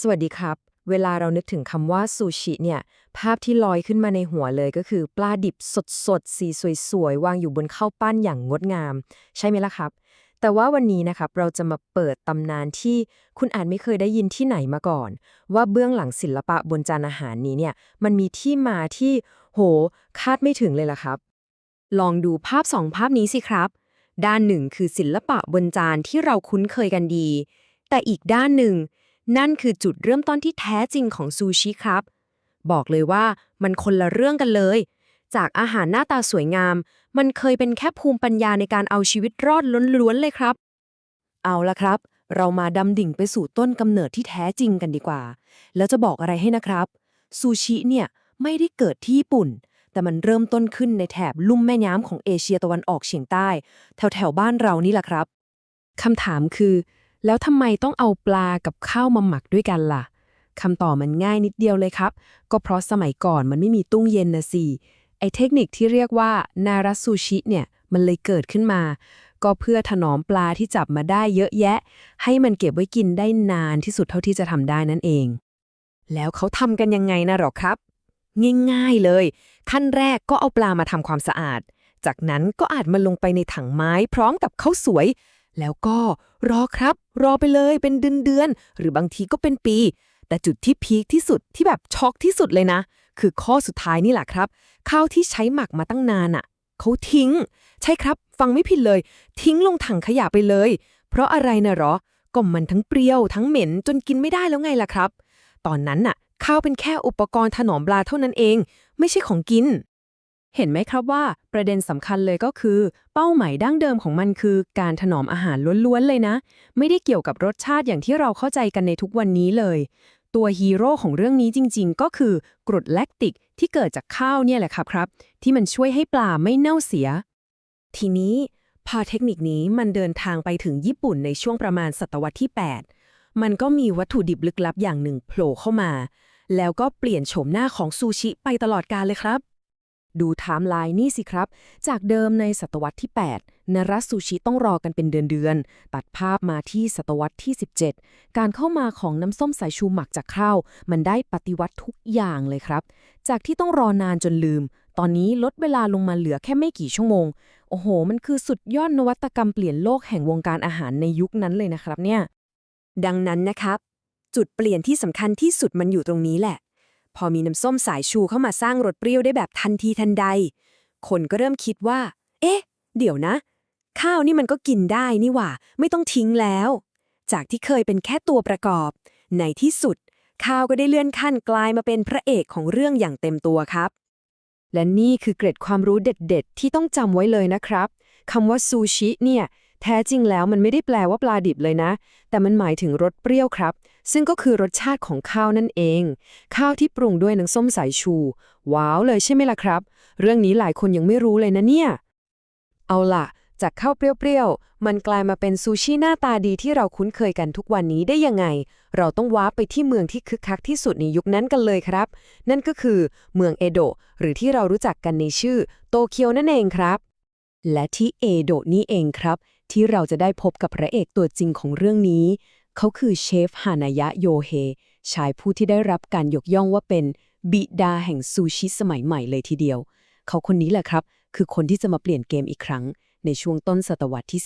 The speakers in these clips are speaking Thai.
สวัสดีครับ เวลาเรานึกถึงคำว่าซูชิเนี่ย ภาพที่ลอยขึ้นมาในหัวเลยก็คือ ปลาดิบสดๆ สีสวยๆ วางอยู่บนข้าวปั้นอย่างงดงาม ใช่ไหมล่ะครับ แต่ว่าวันนี้นะครับเราจะมาเปิดตำนานที่คุณอาจไม่เคยได้ยินที่ไหนมาก่อน ว่าเบื้องหลังศิลปะบนจานอาหารนี้เนี่ยมันมีที่มาที่โห คาดไม่ถึงเลยล่ะครับ ลองดูภาพสองภาพนี้สิครับ ด้านหนึ่งคือศิลปะบนจานที่เราคุ้นเคยกันดี แต่อีกด้านหนึ่ง นั่นคือจุดเริ่มต้นที่แท้จริงของซูชิครับ บอกเลยว่ามันคนละเรื่องกันเลย จากอาหารหน้าตาสวยงาม มันเคยเป็นแค่ภูมิปัญญาในการเอาชีวิตรอดล้วนๆเลยครับ เอาละครับ เรามาดำดิ่งไปสู่ต้นกำเนิดที่แท้จริงกันดีกว่า แล้วจะบอกอะไรให้นะครับซูชิเนี่ยไม่ได้เกิดที่ญี่ปุ่น แต่มันเริ่มต้นขึ้นในแถบลุ่มแม่น้ำของเอเชียตะวันออกเฉียงใต้ แถวแถวบ้านเรานี่แหละครับคำถามคือ แล้วทำไมต้องเอาปลากับข้าวมาหมักด้วยกันล่ะคำตอบมันง่ายนิดเดียวเลยครับ ก็เพราะสมัยก่อนมันไม่มีตู้เย็นนะสิไอเทคนิคที่เรียกว่านาราซูชิเนี่ยมันเลยเกิดขึ้นมา ก็เพื่อถนอมปลาที่จับมาได้เยอะแยะ ให้มันเก็บไว้กินได้นานที่สุดเท่าที่จะทำได้นั่นเอง แล้วเขาทำกันยังไงนะหรอครับง่ายๆเลย ขั้นแรกก็เอาปลามาทำความสะอาด จากนั้นก็อาจมันลงไปในถังไม้พร้อมกับข้าวสวย แล้วก็รอครับ รอไปเลยเป็นเดือนเดือนหรือบางทีก็เป็นปี แต่จุดที่พีคที่สุดที่แบบช็อกที่สุดเลยนะ คือข้อสุดท้ายนี่แหละครับข้าวที่ใช้หมักมาตั้งนานอะเขาทิ้ง ใช่ครับฟังไม่ผิดเลย ทิ้งลงถังขยะไปเลย เพราะอะไรนะหรอก็มันทั้งเปรี้ยวทั้งเหม็นจนกินไม่ได้แล้วไงล่ะครับ ตอนนั้นน่ะข้าวเป็นแค่อุปกรณ์ถนอมปลาเท่านั้นเอง ไม่ใช่ของกิน เห็นไหมครับว่าประเด็นสำคัญเลยก็คือ เป้าหมายดั้งเดิมของมันคือ การถนอมอาหารล้วนๆเลยนะ ไม่ได้เกี่ยวกับรสชาติอย่างที่เราเข้าใจกันในทุกวันนี้เลย ตัวฮีโร่ของเรื่องนี้จริงๆ ก็คือกรดแลคติกที่เกิดจากข้าวเนี่ยแหละครับครับ ที่มันช่วยให้ปลาไม่เน่าเสีย ทีนี้พอเทคนิคนี้มันเดินทางไปถึงญี่ปุ่นในช่วงประมาณศตวรรษที่ 8 มันก็มีวัตถุดิบลึกลับอย่างหนึ่งโผล่เข้ามา แล้วก็เปลี่ยนโฉมหน้าของซูชิไปตลอดกาลเลยครับ ดูไทม์ไลน์นี่สิครับ จากเดิมในศตวรรษที่ 8 นรัสซูชิต้องรอกันเป็นเดือนๆ ตัดภาพมาที่ศตวรรษที่ 17 การเข้ามาของน้ำส้มสายชูหมักจากข้าว มันได้ปฏิวัติทุกอย่างเลยครับ จากที่ต้องรอนานจนลืม ตอนนี้ลดเวลาลงมาเหลือแค่ไม่กี่ชั่วโมง โอ้โห มันคือสุดยอดนวัตกรรมเปลี่ยนโลกแห่งวงการอาหารในยุคนั้นเลยนะครับเนี่ย ดังนั้นนะครับ จุดเปลี่ยนที่สำคัญที่สุดมันอยู่ตรงนี้แหละ พอมีน้ำส้มสายชูเข้ามาสร้างรสเปรี้ยวได้แบบทันทีทันใด คนก็เริ่มคิดว่า เอ๊ะ เดี๋ยวนะ ข้าวนี่มันก็กินได้นี่หว่า ไม่ต้องทิ้งแล้ว จากที่เคยเป็นแค่ตัวประกอบ ในที่สุด ข้าวก็ได้เลื่อนขั้นกลายมาเป็นพระเอกของเรื่องอย่างเต็มตัวครับ และนี่คือเกร็ดความรู้เด็ด ๆ ที่ต้องจำไว้เลยนะครับคำว่าซูชิเนี่ยแท้จริงแล้วมันไม่ได้แปลว่าปลาดิบเลยนะ แต่มันหมายถึงรสเปรี้ยวครับ ซึ่งก็คือรสชาติของข้าวนั่นเอง ข้าวที่ปรุงด้วยน้ำส้มสายชู ว้าวเลยใช่ไหมล่ะครับ เรื่องนี้หลายคนยังไม่รู้เลยนะเนี่ย เอาล่ะ จากข้าวเปรี้ยวๆ มันกลายมาเป็นซูชิหน้าตาดีที่เราคุ้นเคยกันทุกวันนี้ได้ยังไง เราต้องว้าไปที่เมืองที่คึกคักที่สุดในยุคนั้นกันเลยครับ นั่นก็คือเมืองเอโดะหรือที่เรารู้จักกันในชื่อโตเกียวนั่นเองครับ และที่เอโดะนี่เองครับที่เราจะได้พบกับพระเอกตัวจริงของเรื่องนี้ เขาคือเชฟฮานายะโยเฮ ชายผู้ที่ได้รับการยกย่องว่าเป็นบิดาแห่งซูชิสมัยใหม่เลยทีเดียว เขาคนนี้แหละครับ คือคนที่จะมาเปลี่ยนเกมอีกครั้ง ในช่วงต้นศตวรรษที่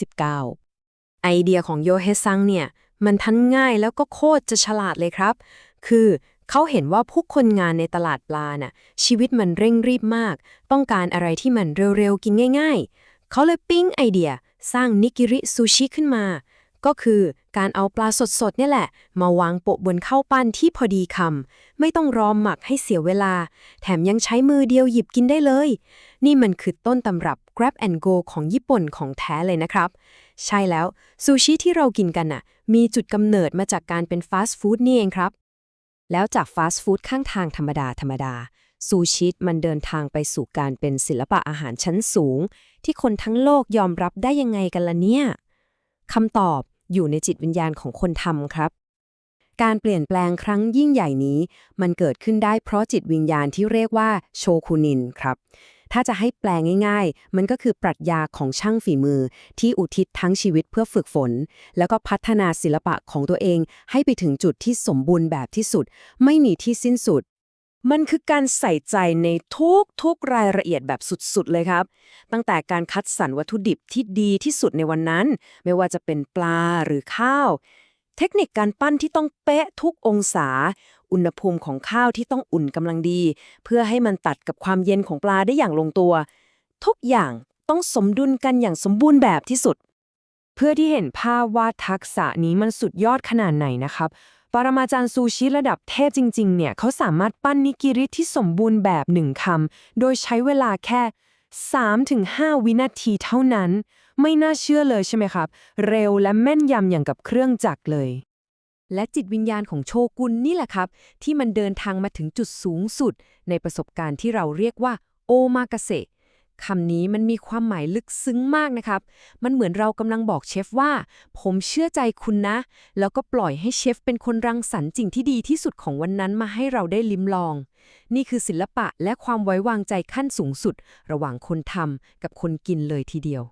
19 ไอเดียของโยเฮซังเนี่ย มันทันง่ายแล้วก็โคตรจะฉลาดเลยครับ คือเขาเห็นว่าผู้คนงานในตลาดปลาน่ะ ชีวิตมันเร่งรีบมาก ต้องการอะไรที่มันเร็วๆ กินง่าย ๆ เขาเลยปิ๊งไอเดีย สร้างนิกิริซูชิขึ้นมา ก็คือการเอาปลาสดๆเนี่ยแหละ มาวางโปะบนข้าวปั้นที่พอดีคำไม่ต้องรอหมักให้เสียเวลา แถมยังใช้มือเดียวหยิบกินได้เลย นี่มันคือต้นตำรับ grab and go ของญี่ปุ่นของแท้เลยนะครับ ใช่แล้ว ซูชิที่เรากินกันน่ะ มีจุดกำเนิดมาจากการเป็นฟาสต์ฟู้ดนี่เองครับ แล้วจากฟาสต์ฟู้ดข้างทางธรรมดาธรรมดาซูชิมันเดินทางไปสู่การเป็นศิลปะอาหารชั้นสูง ที่คนทั้งโลกยอมรับได้ยังไงกันล่ะเนี่ยคำตอบ อยู่ในจิตวิญญาณของคนทำครับ การเปลี่ยนแปลงครั้งยิ่งใหญ่นี้ มันเกิดขึ้นได้เพราะจิตวิญญาณที่เรียกว่าโชคุนินครับ ถ้าจะให้แปลง่าย ๆ มันก็คือปรัชญาของช่างฝีมือ ที่อุทิศทั้งชีวิตเพื่อฝึกฝน แล้วก็พัฒนาศิลปะของตัวเอง ให้ไปถึงจุดที่สมบูรณ์แบบที่สุด ไม่มีที่สิ้นสุด มันคือการใส่ใจในทุกทุกรายละเอียดแบบสุดๆเลยครับ ตั้งแต่การคัดสรรวัตถุดิบที่ดีที่สุดในวันนั้น ไม่ว่าจะเป็นปลาหรือข้าว เทคนิคการปั้นที่ต้องเป๊ะทุกองศา อุณหภูมิของข้าวที่ต้องอุ่นกำลังดี เพื่อให้มันตัดกับความเย็นของปลาได้อย่างลงตัว ทุกอย่างต้องสมดุลกันอย่างสมบูรณ์แบบที่สุด เพื่อที่เห็นภาพว่าทักษะนี้มันสุดยอดขนาดไหนนะครับ ปรมาจารย์ซูชิระดับเทพจริง ๆ เนี่ยเขาสามารถปั้นนิกิริที่สมบูรณ์แบบหนึ่งคำ โดยใช้เวลาแค่ 3-5 วินาทีเท่านั้น ไม่น่าเชื่อเลยใช่ไหมครับ เร็วและแม่นยำอย่างกับเครื่องจักรเลย และจิตวิญญาณของโชกุนนี่แหละครับ ที่มันเดินทางมาถึงจุดสูงสุด ในประสบการณ์ที่เราเรียกว่า โอมากาเสะ คำนี้มันมีความหมายลึกซึ้งมากนะครับ มันเหมือนเรากำลังบอกเชฟว่า ผมเชื่อใจคุณนะ แล้วก็ปล่อยให้เชฟเป็นคนรังสรรค์สิ่งที่ดีที่สุดของวันนั้นมาให้เราได้ลิ้มลอง นี่คือศิลปะและความไว้วางใจขั้นสูงสุด ระหว่างคนทำกับคนกินเลยทีเดียว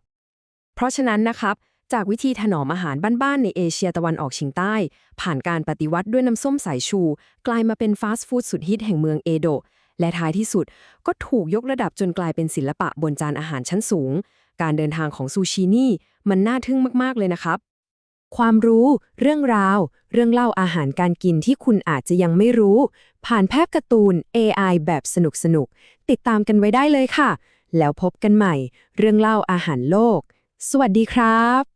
เพราะฉะนั้นนะครับจากวิธีถนอมอาหารบ้านๆในเอเชียตะวันออกเฉียงใต้ ผ่านการปฏิวัติด้วยน้ำส้มสายชู กลายมาเป็นฟาสต์ฟู้ดสุดฮิตแห่งเมืองเอโดะ และท้ายที่สุดก็ถูกยกระดับจนกลายเป็นศิลปะบนจานอาหารชั้นสูง การเดินทางของซูชินี่มันน่าทึ่งมากๆเลยนะครับ ความรู้ เรื่องราว เรื่องเล่าอาหารการกินที่คุณอาจจะยังไม่รู้ ผ่านแพบการ์ตูน AI แบบสนุกๆติดตามกันไว้ได้เลยค่ะ แล้วพบกันใหม่ เรื่องเล่าอาหารโลก สวัสดีครับ